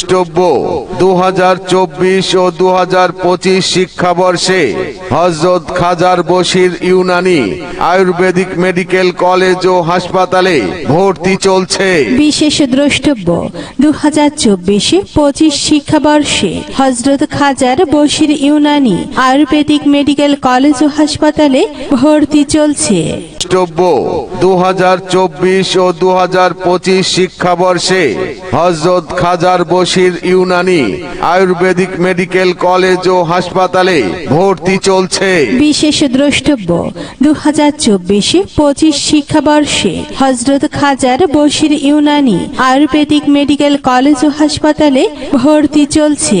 দ্রষ্টব্য দু ও দু শিক্ষাবর্ষে হজরত খাজার বশির ইউনানি আয়ুর্বেদিক মেডিকেল কলেজ ও হাসপাতালে ভর্তি চলছে। বিশেষ দ্রষ্টব্য দু হাজার চব্বিশে পঁচিশ শিক্ষাবর্ষে হজরত খাজার বশির ইউনানি আয়ুর্বেদিক মেডিকেল কলেজ ও হাসপাতালে ভর্তি চলছে। দ্রষ্টব্য দু হাজার চব্বিশ ও দু হাজার পঁচিশ শিক্ষাবর্ষে হজরত খাজার বশির ইউনানি আয়ুর্বেদিক মেডিকেল কলেজ ও হাসপাতালে ভর্তি চলছে। বিশেষ দ্রষ্টব্য দু হাজার চব্বিশে পঁচিশ শিক্ষাবর্ষে হজরত খাজার বশির ইউনানি আয়ুর্বেদিক মেডিকেল কলেজ ও হাসপাতালে ভর্তি চলছে।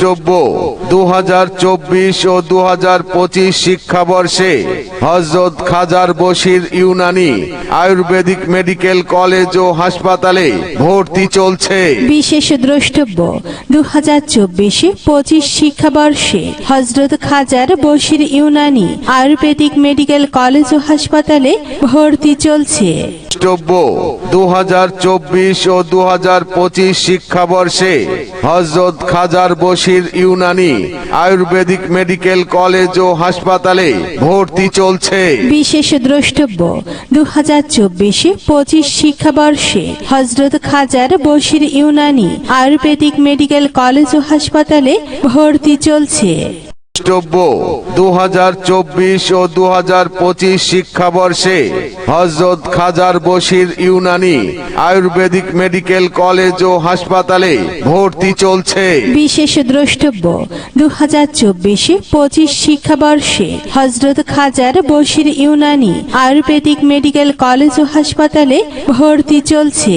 দ্রষ্টব্য দু হাজার চব্বিশ ও দু হাজার পঁচিশ শিক্ষাবর্ষে হজরত খাজার বশির ইউনানি আয়ুর্বেদিক মেডিকেল কলেজ ও হাসপাতালে ভর্তি চলছে। বিশেষ দ্রষ্টব্য দু হাজার চব্বিশে পঁচিশ শিক্ষাবর্ষে হজরত খাজার বশির ইউনানি আয়ুর্বেদিক মেডিকেল কলেজ ও হাসপাতালে ভর্তি চলছে। দ্রষ্টব্য দু হাজার চব্বিশ ও দু হাজার পঁচিশ শিক্ষাবর্ষে হজরত খাজার বশির ইউনানি আয়ুর্বেদিক মেডিকেল কলেজ ও হাসপাতালে ভর্তি চলছে বিশেষ দ্রষ্টব্য দু হাজার চব্বিশে পঁচিশ শিক্ষাবর্ষে হজরত খাজার বশির ইউনানি আয়ুর্বেদিক মেডিকেল কলেজ ও হাসপাতালে ভর্তি চলছে দ্রষ্টব্য দু হাজার চব্বিশ ও দু হাজার পঁচিশ শিক্ষাবর্ষে হজরত খাজার বশির ইউনানি আয়ুর্বেদিক মেডিকেল কলেজ ও হাসপাতালে ভর্তি চলছে। বিশেষ দ্রষ্টব্য দু হাজার চব্বিশে পঁচিশ শিক্ষাবর্ষে হজরত খাজার বশির ইউনানি আয়ুর্বেদিক মেডিকেল কলেজ ও হাসপাতালে ভর্তি চলছে।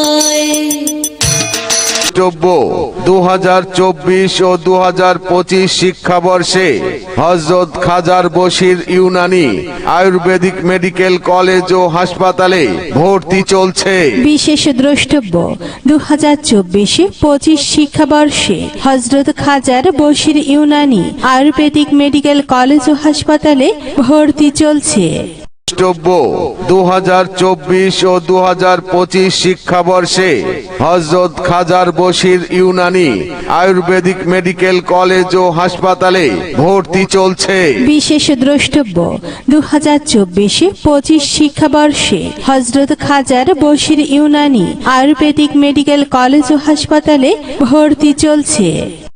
দ্রষ্টব্য দু হাজার চব্বিশ ও দু হাজার পঁচিশ শিক্ষাবর্ষে হজরত খাজার বশির ইউনানি আয়ুর্বেদিক মেডিকেল কলেজ ও হাসপাতালে ভর্তি চলছে। বিশেষ দ্রষ্টব্য দু হাজার চব্বিশে পঁচিশ শিক্ষাবর্ষে হজরত খাজার বশির ইউনানি আয়ুর্বেদিক মেডিকেল কলেজ ও হাসপাতালে ভর্তি চলছে। দ্রষ্টব্য দু ও দু হাজার পঁচিশ শিক্ষাবর্ষে হজরত খাজার বশির ইউনানি আয়ুর্বেদিক মেডিকেল কলেজ ও হাসপাতালে ভর্তি চলছে। বিশেষ দ্রষ্টব্য দু হাজার চব্বিশে পঁচিশ শিক্ষাবর্ষে হজরত খাজার বশির ইউনানি আয়ুর্বেদিক মেডিকেল কলেজ ও হাসপাতালে ভর্তি চলছে।